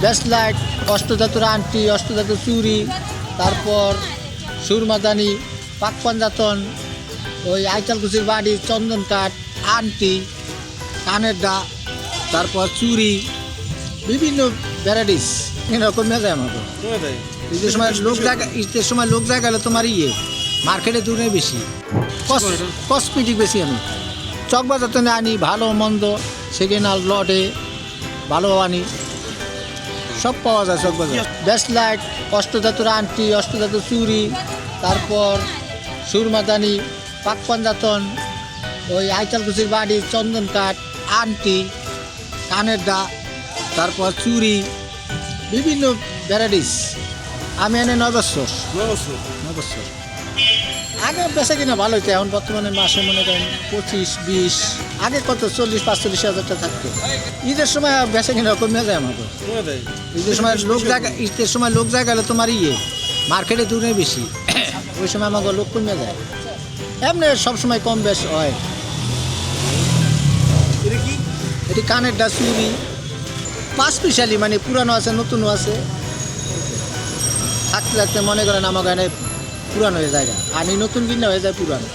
ব্যাসলাইট অষ্টধাতুর আংটি অষ্টধাতুর চুরি তারপর সুরমাদানি পাক পাঞ্জাতন ওই আইচালকুচির বাড়ি চন্দন কাঠ আংটি কানের ডা তারপর চুরি বিভিন্ন ভ্যারাইটিস এরকম মেজায় আমাকে কমে ঈদের সময় লোক জায়গা ঈদের সময় লোক জায়গা হলে তোমার ইয়ে মার্কেটে দূরে বেশি। কসমেটিক বেশি আমি। চকবাজার তো আনি ভালো মন্দ সেকেন্ড হ্যান্ড লটে ভালো আনি সব পাওয়া যায় সব চকবাজার ব্যাসলাইট অষ্টধাতুর আংটি অষ্টধাতুর চুরি তারপর সুরমাদানি পাক পাঞ্জাতন ওই আইচালকুচির বাড়ি চন্দন কাঠ আংটি কানের দা তারপর চুরি বিভিন্ন ভ্যারাইটিস আমি এনে নয় বছর। নয় বছর? আগে বেচা কিনা ভালো হতো এখন বর্তমানে মাসে মনে করেন পঁচিশ বিশ আগে কত চল্লিশ পাঁচচল্লিশ হাজারটা থাকতো। ঈদের সময় বেচা কিনা কমে যায় আমাকে। ঈদের সময় লোক জায়গা ঈদের সময় লোক জায়গা হলে তোমার ইয়ে মার্কেটে দূরে বেশি। ওই সময় আমাকে লোক কমে যায়। এমনি সবসময় কম বেশ হয়। এটা কানের ডা চুরি। পাঁচ পিসালি মানে পুরানো আছে নতুনও আছে। থাকতে থাকতে মনে করেন আমার গানে পুরানো হয়ে যায় আর নতুন কিনা হয়ে যায় পুরানো।